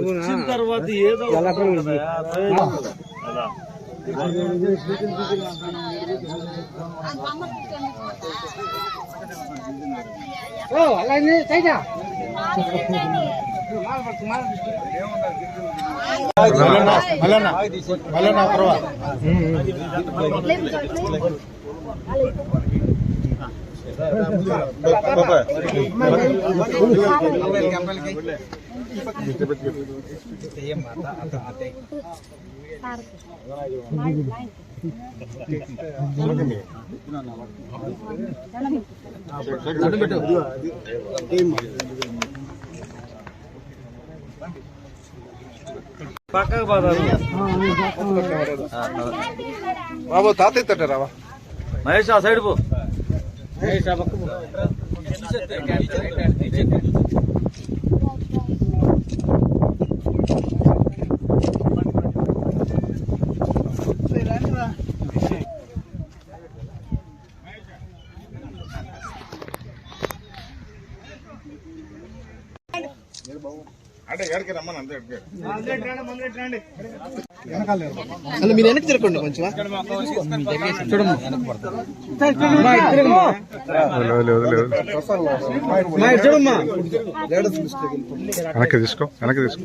వచ్చిన తర్వాత ఏదో ఒకటి ఉంటుందా? ప్రయోజనం అలా. పక్కకు బాబు తాతయ్య తట్టారావా మహేష్ ఆ సైడ్ పో. అంటే ఎక్కడికి రమ్మని అంతే అలా మీరు వెనక్కి తిరగండి కొంచెం చూడమ్మా. వెనక్కి తీసుకో వెనక్కి తీసుకో.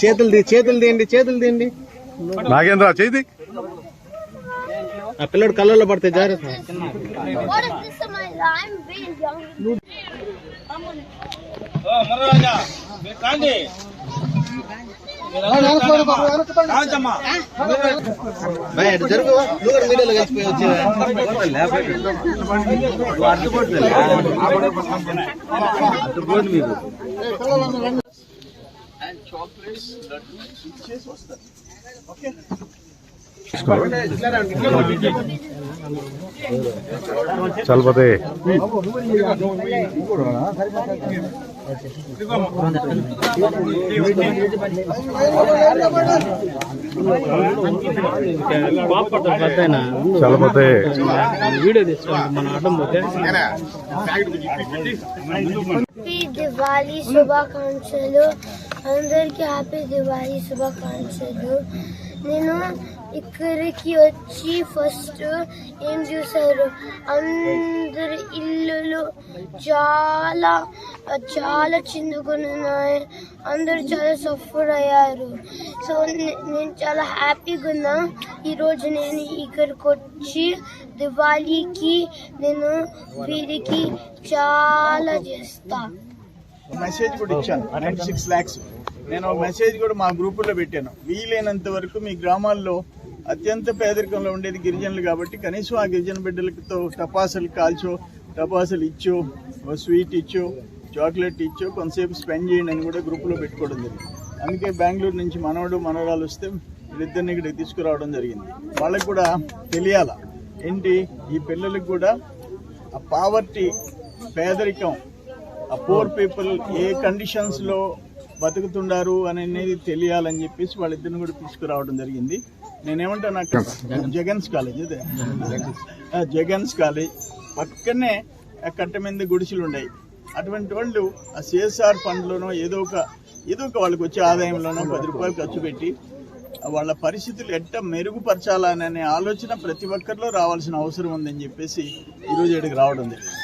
చేతులు చేతులు తీయండి చేతులు తీయండి. నాగేంద్ర చేతి ఆ పిల్లడు కళ్ళల్లో పడితే జాగ్రత్త. What is this in my I'm very young. భయ్, అటు జరుగు నువ్వు కూడా మీడియాలో కలిసిపోయి చల్పతే. చల్పతే. వీడియో తీసుకోండి మన అడ్డం పోతే దివాళీ శుభాకాంక్షలు. అందరికి హ్యాపీ దివాళీ శుభాకాంక్షలు. నేను ఇక్కడికి వచ్చి ఫస్ట్ ఏం చూసారు అందరి ఇల్లులు చాలా చాలా చిన్నగా ఉన్నాయి అందరూ చాలా సఫర్ అయ్యారు. సో నేను చాలా హ్యాపీగా ఉన్నా. ఈరోజు నేను ఇక్కడికి వచ్చి దివాళీకి నేను వీరికి చాలా చేస్తా. మెసేజ్ కూడా ఇచ్చాను. ట్వంటీ సిక్స్ ల్యాక్స్ నేను మెసేజ్ కూడా మా గ్రూపుల్లో పెట్టాను. వీలైనంత వరకు మీ గ్రామాల్లో అత్యంత పేదరికంలో ఉండేది గిరిజనులు కాబట్టి కనీసం ఆ గిరిజన బిడ్డలతో టపాసులు కాల్చో టపాసులు ఇచ్చో ఓ స్వీట్ ఇచ్చో చాక్లెట్ ఇచ్చో కొంతసేపు స్పెండ్ చేయండి అని కూడా గ్రూప్లో పెట్టుకోవడం జరిగింది. అందుకే బెంగళూరు నుంచి మనవడు మనవరాలు వస్తే వీళ్ళిద్దరిని ఇక్కడ తీసుకురావడం జరిగింది. వాళ్ళకి కూడా తెలియాల? ఏంటి? ఈ పిల్లలకు కూడా ఆ పావర్టీ పేదరికం ఆ పూర్ పీపుల్ ఏ కండిషన్స్లో బతుకుతుండారు అని అనేది తెలియాలని చెప్పేసి వాళ్ళిద్దరిని కూడా తీసుకురావడం జరిగింది. నేనేమంటా నాకు జగన్స్ కాలేజ్ అదే ఆ, జగన్స్ కాలేజ్ పక్కనే కట్ట మీద గుడిసెలు ఉన్నాయి అటువంటి వాళ్ళు ఆ సిఎస్ఆర్ ఫండ్లోనో ఏదో ఒక ఏదో ఒక వాళ్ళకి వచ్చే ఆదాయంలోనో పది రూపాయలు ఖర్చు పెట్టి వాళ్ళ పరిస్థితులు ఎట్ట మెరుగుపరచాలనే ఆలోచన ప్రతి ఒక్కరిలో రావాల్సిన అవసరం ఉందని చెప్పేసి ఈరోజు ఇక్కడికి రావడం జరిగింది.